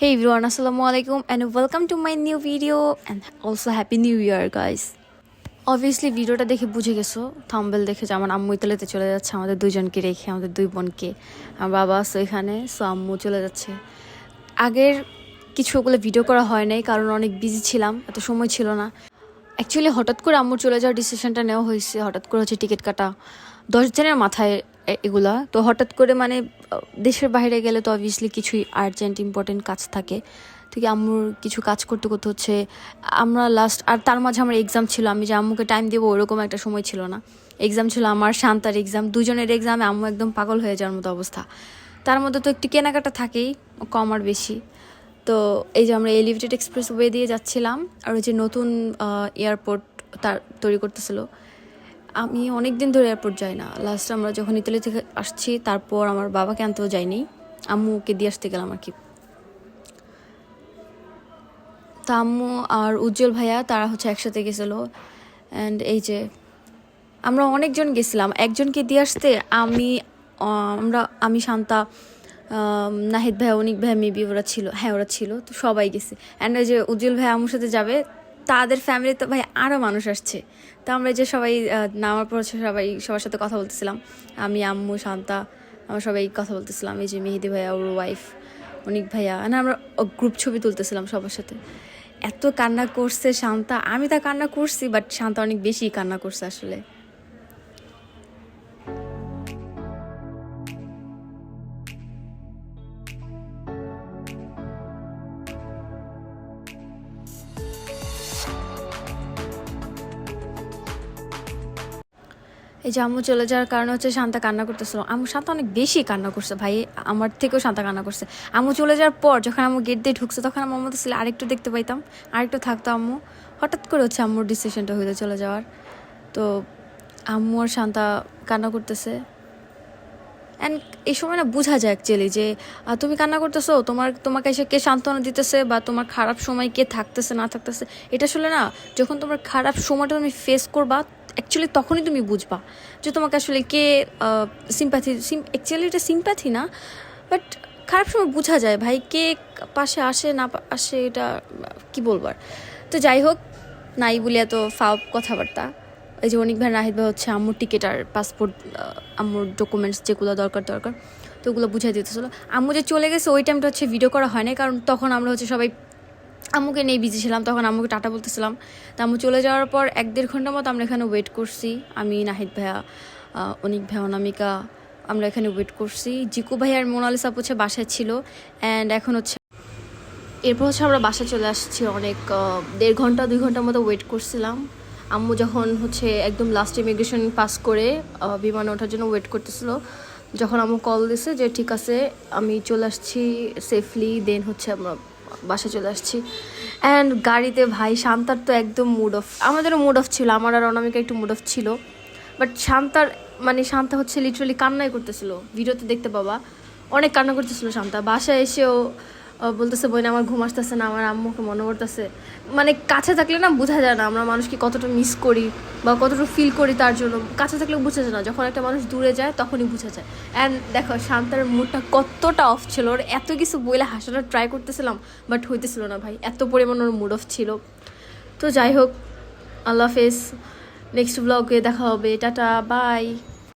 Hey everyone, assalamu alaikum and welcome to my new video and also happy new year guys. Obviously ভিডিওটা দেখে বুঝে গেছো। Thumbnail দেখে যে আমার আম্মু ইতালিতে চলে যাচ্ছে আমাদের দুইজনকে রেখে আমাদের দুই বোনকে। আমার বাবা আছে এখানে সো আম্মু চলে যাচ্ছে। আগের কিছু ওগুলো ভিডিও করা হয় নাই কারণ অনেক বিজি ছিলাম এত সময় ছিল না। অ্যাকচুয়ালি হঠাৎ করে আম্মুর চলে যাওয়ার ডিসিশনটা নেওয়া হয়েছে হঠাৎ করে হচ্ছে টিকিট কাটা। দশ দিনের মাথায় এগুলা। তো হঠাৎ করে মানে দেশের বাইরে গেলে তো অবভিয়াসলি কিছুই আর্জেন্ট ইম্পর্টেন্ট কাজ থাকে। ঠিক আম্মুর কিছু কাজ করতে করতে হচ্ছে, আমরা লাস্ট আর তার মাঝে আমার এক্সাম ছিল। আমি যে আম্মুকে টাইম দেবো ওরকম একটা সময় ছিল না। এক্সাম ছিল আমার, শান্তার এক্সাম দুজনের এক্সামে আম্মু একদম পাগল হয়ে যাওয়ার মতো অবস্থা। তার মধ্যে তো একটু কেনাকাটা থাকেই, কম আর বেশি। তো এই যে আমরা এলিভেটেড এক্সপ্রেস ওয়ে দিয়ে যাচ্ছিলাম, আর ওই যে নতুন এয়ারপোর্ট তার তৈরি করতেছিল। আমি অনেক দিন ধরে এয়ারপোর্ট যাই না। লাস্ট আমরা যখন ইতালি থেকে আসছি, তারপর আমার বাবাকে আনতেও যাইনি। আম্মুকে দিয়ে আসতে গেলাম আর কি তা আম্মু আর উজ্জ্বল ভাইয়া, তারা হচ্ছে একসাথে গেছিল। অ্যান্ড এই যে, আমরা অনেকজন গেছিলাম। একজনকে দিয়ে আসতে আমি আমরা, আমি, শান্তা নাহিদ ভাই, অনিক ভাই, মেবি ওরা ছিল। হ্যাঁ ওরা ছিল। তো সবাই গেছে। অ্যান্ড ওই যে উজ্জ্বল ভাই আমার সাথে যাবে তাদের ফ্যামিলিতে ভাই আরও মানুষ আসছে। তো আমরা যে সবাই নামার পর সবাই, সবার সাথে কথা বলতেছিলাম। আমি, আম্মু, শান্তা, আমরা সবাই কথা বলতেছিলাম। এই যে মেহেদি ভাইয়া, ওর ওয়াইফ অনিক ভাইয়া মানে আমরা গ্রুপ ছবি তুলতেছিলাম সবার সাথে। এত কান্না করছে শান্তা। আমি তা কান্না করছি বাট শান্তা অনেক বেশি কান্না করছে আসলে। এই যে আম্মু চলে যাওয়ার কারণে হচ্ছে শান্তা কান্না করতেছিল। আম্মু, শান্তা অনেক বেশি কান্না করছে ভাই। আমার থেকেও শান্তা কান্না করছে। আম্মু চলে যাওয়ার পর যখন আম্মু গেট দিয়ে ঢুকছে, তখন আমার মতো ছিল আরেকটু দেখতে পাইতাম। আরেকটু থাকতো আম্মু। হঠাৎ করে হচ্ছে আম্মুর ডিসিশনটা হইতে চলে যাওয়ার। তো আম্মু আর শান্তা কান্না করতেছে। অ্যান্ড এই সময় না বোঝা যায় অ্যাকচুয়ালি যে তুমি কান্না করতেছো? তোমার, তোমাকে এসে কে সান্ত্বনা দিতেছে? বা তোমার খারাপ সময় কে থাকতেছে, না থাকতেছে? এটা আসলে না, যখন তোমার খারাপ সময়টা তুমি ফেস করবা অ্যাকচুয়ালি তখনই তুমি বুঝবা যে তোমাকে আসলে কে সিম্প্যাথি অ্যাকচুয়ালি এটা সিম্প্যাথি না বাট খারাপ সময় বোঝা যায় ভাই কে পাশে আসে না আসে এটা, কি বলবার তো যাই হোক, নাই বলে এত ফাও কথাবার্তা। এই যে অনেক ভাই, রাহিদ ভাই হচ্ছে আম্মুর টিকিট আর পাসপোর্ট আম্মুর ডকুমেন্টস যেগুলো দরকার দরকার, তো ওগুলো বুঝাই দিতেছিল। আম্মু যে চলে গেছে ওই টাইমটা হচ্ছে ভিডিও করা হয় না কারণ তখন আমরা হচ্ছে সবাই আম্মুকে নিয়ে বিজি ছিলাম, তখন আম্মুকে টাটা বলতেছিলাম। তা আম্মু চলে যাওয়ার পর এক দেড় ঘণ্টা মতো আমরা এখানে ওয়েট করছি। আমি, নাহিদ ভাইয়া অনিক ভাইয়া, অনামিকা, আমরা এখানে ওয়েট করছি। জিকু ভাই আর মোনালিসা হচ্ছে বাসায় ছিল অ্যান্ড এখন হচ্ছে এরপর হচ্ছে আমরা বাসায় চলে আসছি অনেক দেড় ঘণ্টা, দুই ঘণ্টার মতো ওয়েট করছিলাম। আম্মু যখন হচ্ছে একদম লাস্ট ইমিগ্রেশন পাস করে বিমানে ওঠার জন্য ওয়েট করতেছিল, যখন আম্মু কল দিছে যে, ঠিক আছে, আমি চলে আসছি সেফলি দেন হচ্ছে আমরা বাসায় চলে আসছি। অ্যান্ড গাড়িতে ভাই, শান্তার তো একদম মুড অফ আমাদেরও মুড অফ ছিল, আমার আর অনামিকা একটু মুড অফ ছিল। বাট শান্তার মানে শান্তা হচ্ছে লিটারালি কান্নাই করতেছিল। ভিডিওতে দেখতে পাবা, অনেক কান্না করতেছিল শান্তা। বাসায় এসেও বলতেছে বই না আমার ঘুম আসতেছে না, আমার আম্মুকে মনে করতেছে মানে কাছে থাকলে না বোঝা যায় না আমরা মানুষকে কতটা মিস করি বা কতটা ফিল করি তার জন্য। কাছে থাকলে বোঝা যায় না, যখন একটা মানুষ দূরে যায় তখনই বোঝা যায়। অ্যান্ড দেখো, শান্তার মুডটা কতটা অফ ছিল, ওর এত কিছু বইলে হাসানোর ট্রাই করতেছিলাম বাট হইতেছিল না ভাই, এত পরিমাণ ওর মুড অফ ছিল। তো যাই হোক, আল্লাহ হাফেজ নেক্সট ব্লগে দেখা হবে, টাটা বাই